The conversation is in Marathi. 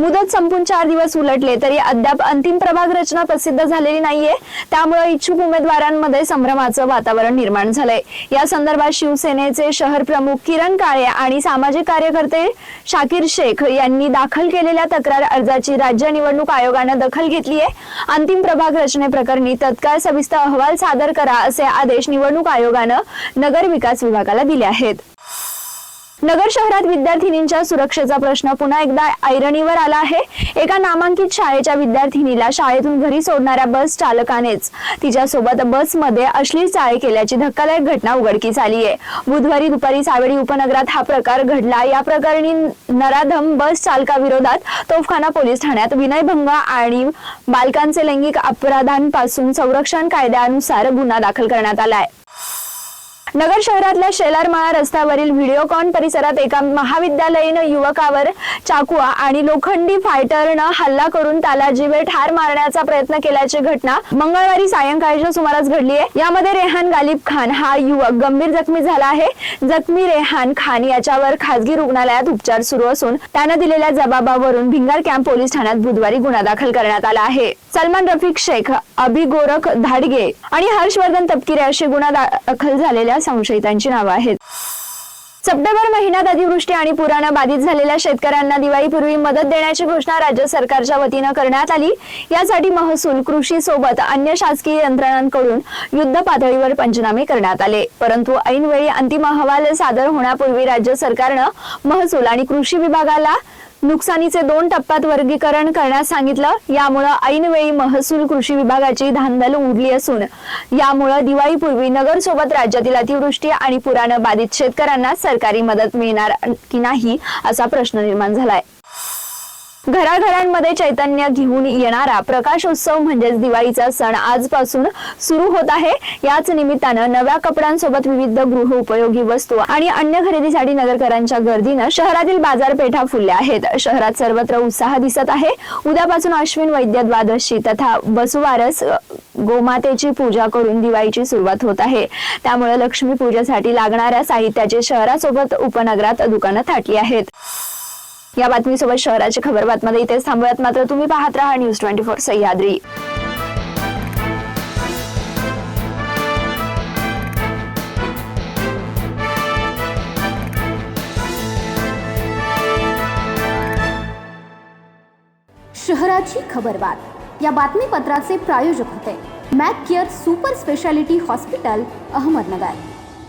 मुदत संपून चार दिवस उलटले तरी अद्याप अंतिम प्रभाग रचना प्रसिद्ध झालेली नाहीये. त्यामुळे इच्छुक उमेदवारांमध्ये संभ्रमाचं वातावरण निर्माण झालंय. या संदर्भात शिवसेनेचे शहर प्रमुख किरण काळे आणि सामाजिक कार्यकर्ते शाकीर शेख यांनी दाखल केलेल्या तक्रार अर्जाची राज्य निवडणूक आयोगानं दखल घेतली आहे अंतिम प्रभाग रचनेप्रकरणी तत्काळ सविस्तर अहवाल सादर करा असे आदेश निवडणूक आयोगानं नगर विकास विभागाला दिले आहेत. नगर शहरात विद्यार्थिनींच्या सुरक्षेचा प्रश्न पुन्हा एकदा ऐरणीवर आला आहे. एका नामांकित शाळेच्या विद्यार्थिनीला शाळेतून घरी सोडणाऱ्या बस चालकानेच तिच्यासोबत बसमध्ये अश्लील चाळे केल्याची धक्कादायक घटना उघडकीस आली आहे बुधवारी दुपारी सावेडी उपनगरात हा प्रकार घडला. या प्रकरणी नराधम बस चालकाविरोधात तोफखाना पोलीस ठाण्यात विनयभंग आणि बालकांचे लैंगिक अपराधांपासून संरक्षण कायद्यानुसार गुन्हा दाखल करण्यात आलाय. नगर शहरातल्या शेलारमाळा रस्त्यावरील व्हिडिओकॉन परिसरात एका महाविद्यालयीन युवकावर चाकुआ आणि लोखंडी फायटरनं हल्ला करून त्याला जीवे ठार मारण्याचा प्रयत्न केल्याची घटना मंगळवारी सायंकाळच्या सुमारास घडली आहे. यामध्ये रेहान गालिब खान हा युवक गंभीर जखमी झाला आहे. जखमी रेहान खान याच्यावर खासगी रुग्णालयात उपचार सुरू असून त्यानं दिलेल्या जबाबावरून भिंगार कॅम्प पोलीस ठाण्यात बुधवारी गुन्हा दाखल करण्यात आला आहे. सलमान रफिक शेख अभि गोरख धाडगे आणि हर्षवर्धन तपकिरे अशी गुन्हा दाखल झालेल्या संशयितांची नावं आहेत. सप्टेंबर महिन्यात अतिवृष्टी आणि पुरानं बाधित झालेल्या शेतकऱ्यांना दिवाळीपूर्वी मदत देण्याची घोषणा राज्य सरकारच्या वतीनं करण्यात आली. यासाठी महसूल कृषी सोबत अन्य शासकीय यंत्रणांकडून युद्ध पातळीवर पंचनामे करण्यात आले. परंतु ऐनवेळी अंतिम अहवाल सादर होण्यापूर्वी राज्य सरकारनं महसूल आणि कृषी विभागाला नुकसानीचे दोन टप्प्यात वर्गीकरण करण्यास सांगितलं. यामुळं ऐनवेळी महसूल कृषी विभागाची धांदल उडली असून यामुळं दिवाळीपूर्वी नगर सोबत राज्यातील अतिवृष्टी आणि पुरानं बाधित शेतकऱ्यांना सरकारी मदत मिळणार की नाही असा प्रश्न निर्माण झालाय. घराघरांमध्ये चैतन्य घेऊन येणारा प्रकाशोत्सव म्हणजेच दिवाळीचा सण आजपासून सुरू होत आहे. याच निमित्तानं नव्या कपड्यांसोबत विविध गृह उपयोगी वस्तू आणि अन्य खरेदीसाठी नगरकरांच्या गर्दीनं शहरातील बाजारपेठा फुलल्या आहेत. शहरात सर्वत्र उत्साह दिसत आहे. उद्यापासून अश्विन वैद्य द्वादशी तथा बसुवारस गोमातेची पूजा करून दिवाळीची सुरुवात होत आहे. त्यामुळे लक्ष्मी पूजेसाठी लागणाऱ्या साहित्याचे शहरासोबत उपनगरात दुकानं थाटली आहेत. या बातमीसोबत शहराची खबर बातमध्ये इथेच थांबूयात. मात्र तुम्ही पाहत राहा न्यूज ट्वेंटी फोर सह्याद्री. शहराची खबरबात या बातमीपत्राचे प्रायोजक होते. Mac Care super speciality hospital Ahmednagar.